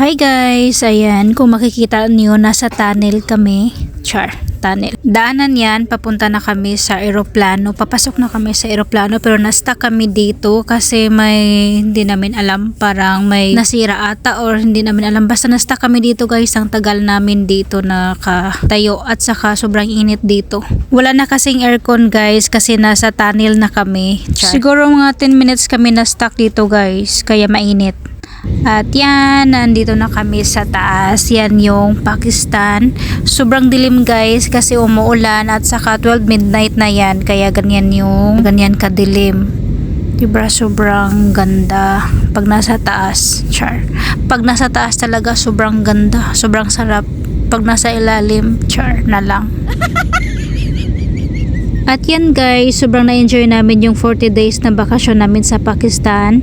Hi guys! Ayan, kung makikita niyo nasa tunnel kami. Char, tunnel. Daanan yan, papunta na kami sa aeroplano. Papasok na kami sa aeroplano pero na-stuck kami dito kasi may hindi namin alam parang may nasira ata or hindi namin alam. Basta na-stuck kami dito guys. Ang tagal namin dito nakatayo at saka sobrang init dito. Wala na kasing aircon guys kasi nasa tunnel na kami. Char. Siguro mga 10 minutes kami na-stuck dito guys kaya mainit. At yan, nandito na kami sa taas. Yan yung Pakistan. Sobrang dilim guys kasi umuulan at saka 12 midnight na yan. Kaya ganyan yung ganyan kadilim. Diba sobrang ganda pag nasa taas. Char. Pag nasa taas talaga sobrang ganda. Sobrang sarap. Pag nasa ilalim, char na lang. At yan guys, sobrang na-enjoy namin yung 40 days na bakasyon namin sa Pakistan.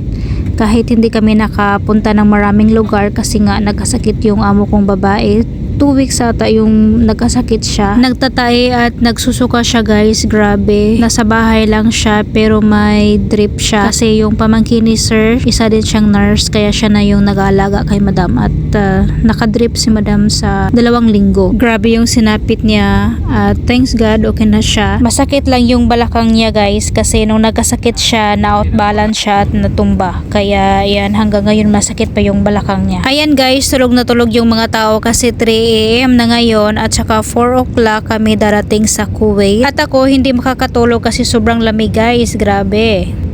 Kahit hindi kami nakapunta ng maraming lugar kasi nga nagkasakit yung amo kong babae. Two weeks ata yung nagkasakit siya. Nagtatay at nagsusuka siya guys, grabe. Nasa bahay lang siya pero may drip siya. Kasi yung pamangkin ni sir, isa din siyang nurse kaya siya na yung nag-aalaga kay madam. At uh, nakadrip si madam sa dalawang linggo. Grabe yung sinapit niya at thanks God okay na siya. Masakit lang yung balakang niya guys kasi nung nagkasakit siya, na-outbalance siya at natumba. Kaya yan, hanggang ngayon masakit pa yung balakang niya. Ayan guys, tulog na tulog yung mga tao kasi 3 a.m. na ngayon at saka 4 o'clock kami darating sa Kuwait. At ako hindi makakatulog kasi sobrang lamig guys, grabe.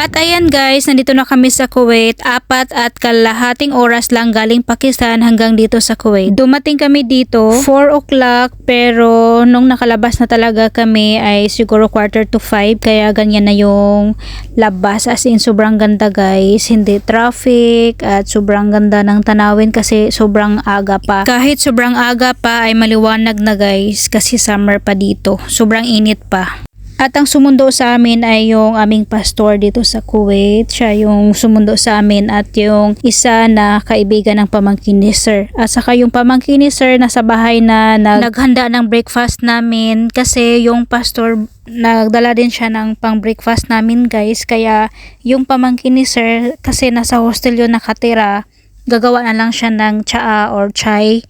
At ayan guys, nandito na kami sa Kuwait. Apat at kalahating oras lang galing Pakistan hanggang dito sa Kuwait. Dumating kami dito 4 o'clock pero nung nakalabas na talaga kami ay siguro quarter to 5 kaya ganyan na yung labas as in sobrang ganda guys. Hindi traffic at sobrang ganda ng tanawin kasi sobrang aga pa. Kahit sobrang aga pa ay maliwanag na guys kasi summer pa dito. Sobrang init pa. At ang sumundo sa amin ay yung aming pastor dito sa Kuwait. Siya yung sumundo sa amin at yung isa na kaibigan ng pamangkin ni Sir. At saka yung pamangkin ni Sir nasa bahay na nag- naghanda ng breakfast namin kasi yung pastor nagdala din siya ng pang breakfast namin guys. Kaya yung pamangkin ni Sir kasi nasa hostel yun nakatira, gagawa na lang siya ng tsaa or chai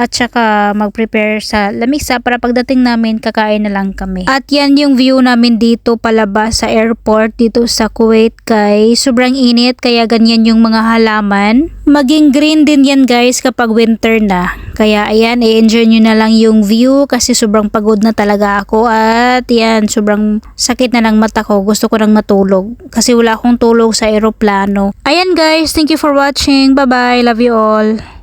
at saka mag-prepare sa lamisa para pagdating namin kakain na lang kami. At yan yung view namin dito palabas sa airport dito sa Kuwait kay sobrang init kaya ganyan yung mga halaman. Maging green din yan guys kapag winter na. Kaya ayan, i-enjoy nyo na lang yung view kasi sobrang pagod na talaga ako at yan, sobrang sakit na ng mata ko. Gusto ko nang matulog kasi wala akong tulog sa aeroplano. Ayan guys, thank you for watching. Bye bye, love you all.